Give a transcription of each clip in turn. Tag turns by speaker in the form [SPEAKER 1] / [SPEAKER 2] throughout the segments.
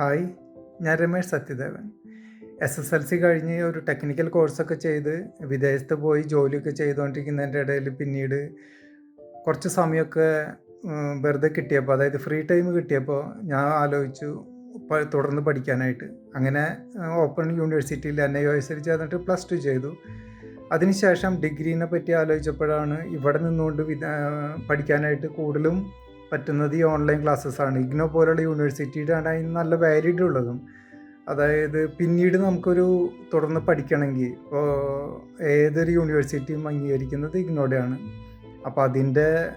[SPEAKER 1] Hi ഞാൻ Ramesh Satyadevan. S S L C കഴിഞ്ഞ് ഒരു ടെക്നിക്കൽ കോഴ്സൊക്കെ ചെയ്ത് വിദേശത്ത് പോയി ജോലിയൊക്കെ ചെയ്തുകൊണ്ടിരിക്കുന്നതിന്റെ ഇടയിൽ പിന്നീട് കുറച്ച് സമയമൊക്കെ വെറുതെ കിട്ടിയപ്പോൾ അതായത് ഫ്രീ ടൈം കിട്ടിയപ്പോൾ ഞാൻ ആലോചിച്ചു തുടർന്ന് പഠിക്കാനായിട്ട്. അങ്ങനെ ഓപ്പൺ യൂണിവേഴ്സിറ്റിയിൽ എൻ ഐ എസ് ചേർന്നിട്ട് പ്ലസ് ടു ചെയ്തു. അതിനുശേഷം ഡിഗ്രീനെ പറ്റി ആലോചിച്ചപ്പോഴാണ് ഇവിടെ നിന്നുകൊണ്ട് പഠിക്കാനായിട്ട് കൂടുതലും പറ്റുന്നത് ഈ ഓൺലൈൻ ക്ലാസ്സസ് ആണ്. ഇഗ്നോ പോലുള്ള യൂണിവേഴ്സിറ്റിയുടെ ആണ് അതിന് നല്ല വാലിഡ് ഉള്ളതും. അതായത് പിന്നീട് നമുക്കൊരു തുടർന്ന് പഠിക്കണമെങ്കിൽ ഏതൊരു യൂണിവേഴ്സിറ്റിയും അംഗീകരിക്കുന്നത് ഇഗ്നോടെയാണ് അപ്പോൾ അതിന്റെ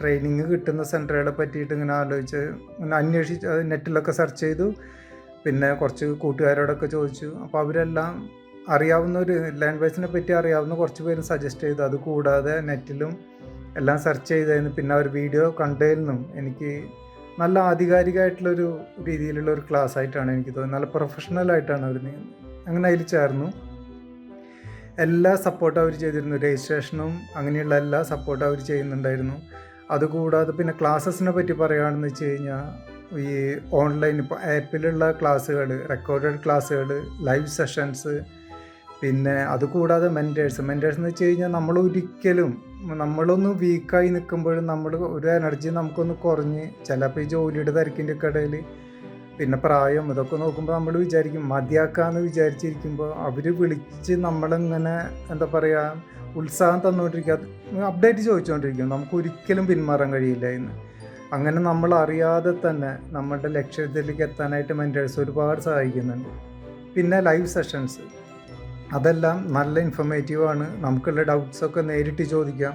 [SPEAKER 1] ട്രെയിനിങ് കിട്ടുന്ന സെന്ററുകളെ പറ്റിയിട്ട് ഇങ്ങനെ ആലോചിച്ച് ഇങ്ങനെ അന്വേഷിച്ച് നെറ്റിലൊക്കെ സെർച്ച് ചെയ്തു. പിന്നെ കുറച്ച് കൂട്ടുകാരോടൊക്കെ ചോദിച്ചു. അപ്പോൾ അവരെല്ലാം അറിയാവുന്ന ഒരു ലാംഗ്വേജിനെ പറ്റി അറിയാവുന്ന കുറച്ച് പേര് സജസ്റ്റ് ചെയ്തു. അത് കൂടാതെ നെറ്റിലും എല്ലാം സെർച്ച് ചെയ്തതിന് പിന്നെ അവർ വീഡിയോ കണ്ടതിൽ എനിക്ക് നല്ല ആധികാരികമായിട്ടുള്ളൊരു രീതിയിലുള്ള ഒരു ക്ലാസ് ആയിട്ടാണ് എനിക്ക് തോന്നുന്നത്. നല്ല പ്രൊഫഷണൽ ആയിട്ടാണ് അവർ അങ്ങനെ അതിൽ ചേർന്നു. എല്ലാ സപ്പോർട്ടും അവർ ചെയ്തിരുന്നു. രജിസ്ട്രേഷനും അങ്ങനെയുള്ള എല്ലാ സപ്പോർട്ടും അവർ ചെയ്യുന്നുണ്ടായിരുന്നു. അതുകൂടാതെ പിന്നെ ക്ലാസ്സസിനെ പറ്റി പറയുകയാണെന്ന് വെച്ച് കഴിഞ്ഞാൽ ഈ ഓൺലൈൻ ഇപ്പോൾ ആപ്പിലുള്ള ക്ലാസ്സുകൾ റെക്കോർഡഡ് ക്ലാസ്സുകൾ ലൈവ് സെഷൻസ് പിന്നെ അതുകൂടാതെ മെന്റേഴ്സ് മെന്റേഴ്സ് എന്ന് വെച്ച് കഴിഞ്ഞാൽ നമ്മൾ ഒരിക്കലും നമ്മളൊന്ന് വീക്കായി നിൽക്കുമ്പോഴും നമ്മൾ ഒരു എനർജി നമുക്കൊന്ന് കുറഞ്ഞ് ചിലപ്പോൾ ഈ ജോലിയുടെ തിരക്കിന്റെ ഒക്കെ ഇടയിൽ പിന്നെ പ്രായം ഇതൊക്കെ നോക്കുമ്പോൾ നമ്മൾ വിചാരിക്കും മതിയാക്കാന്ന് വിചാരിച്ചിരിക്കുമ്പോൾ അവർ വിളിച്ച് നമ്മളിങ്ങനെ എന്താ പറയുക ഉത്സാഹം തന്നുകൊണ്ടിരിക്കുക അപ്ഡേറ്റ് ചോദിച്ചുകൊണ്ടിരിക്കും നമുക്ക് ഒരിക്കലും പിന്മാറാൻ കഴിയില്ല എന്ന്. അങ്ങനെ നമ്മൾ അറിയാതെ തന്നെ നമ്മളുടെ ലക്ഷ്യത്തിലേക്ക് എത്താനായിട്ട് മെന്റേഴ്സ് ഒരുപാട് സഹായിക്കുന്നുണ്ട്. പിന്നെ ലൈവ് സെഷൻസ് അതെല്ലാം നല്ല ഇൻഫർമേറ്റീവാണ് നമുക്കുള്ള ഡൗട്ട്സൊക്കെ നേരിട്ട് ചോദിക്കാം.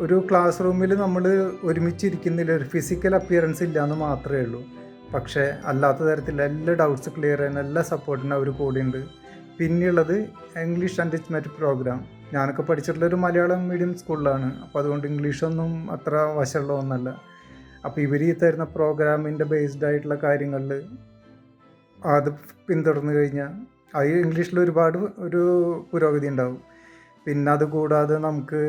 [SPEAKER 1] ഒരു ക്ലാസ് റൂമിൽ നമ്മൾ ഒരുമിച്ചിരിക്കുന്നില്ല ഒരു ഫിസിക്കൽ അപ്പിയറൻസ് ഇല്ല എന്ന് മാത്രമേ ഉള്ളൂ. പക്ഷേ അല്ലാത്ത തരത്തിൽ എല്ലാ ഡൗട്ട്സ് ക്ലിയർ ചെയ്യാൻ എല്ലാ സപ്പോർട്ടിനും അവർ കൂടിയുണ്ട് പിന്നെയുള്ളത് ഇംഗ്ലീഷ് ആൻഡ് എൻറിച്ച്മെന്റ് പ്രോഗ്രാം ഞാനൊക്കെ പഠിച്ചിട്ടുള്ള ഒരു മലയാളം മീഡിയം സ്കൂളിലാണ് അപ്പോൾ അതുകൊണ്ട് ഇംഗ്ലീഷൊന്നും അത്ര വശമുള്ള ഒന്നല്ല. അപ്പോൾ ഇവർ ഈ തരുന്ന പ്രോഗ്രാമിന്റെ ബേസ്ഡ് ആയിട്ടുള്ള കാര്യങ്ങളിൽ അത് പിന്തുടർന്നു കഴിഞ്ഞാൽ അത് ഇംഗ്ലീഷിൽ ഒരുപാട് ഒരു പുരോഗതി ഉണ്ടാവും. പിന്നെ അത് കൂടാതെ നമുക്ക്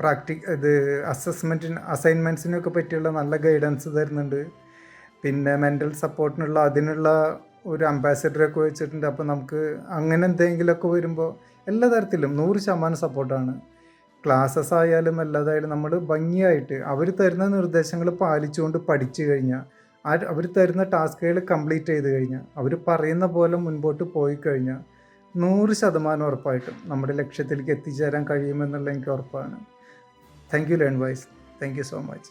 [SPEAKER 1] പ്രാക്ടിക് ഇത് അസസ്മെന്റിന് അസൈൻമെന്റ്സിനൊക്കെ പറ്റിയുള്ള നല്ല ഗൈഡൻസ് തരുന്നുണ്ട്. പിന്നെ മെന്റൽ സപ്പോർട്ടിനുള്ള അതിനുള്ള ഒരു അംബാസിഡറൊക്കെ വെച്ചിട്ടുണ്ട്. അപ്പോൾ നമുക്ക് അങ്ങനെ എന്തെങ്കിലുമൊക്കെ വരുമ്പോൾ എല്ലാ തരത്തിലും നൂറ് ശതമാനം സപ്പോർട്ടാണ്. ക്ലാസ്സസ് ആയാലും അല്ലാതായാലും നമ്മൾ ഭംഗിയായിട്ട് അവർ തരുന്ന നിർദ്ദേശങ്ങൾ പാലിച്ചുകൊണ്ട് പഠിച്ചു കഴിഞ്ഞാൽ ആ അവർ തരുന്ന ടാസ്കുകൾ കംപ്ലീറ്റ് ചെയ്ത് കഴിഞ്ഞാൽ അവർ പറയുന്ന പോലെ മുൻപോട്ട് പോയി കഴിഞ്ഞാൽ നൂറ് ശതമാനം ഉറപ്പായിട്ടും നമ്മുടെ ലക്ഷ്യത്തിലേക്ക് എത്തിച്ചേരാൻ കഴിയുമെന്നുള്ള എനിക്ക് ഉറപ്പാണ്. Thank you learn wise thank you so much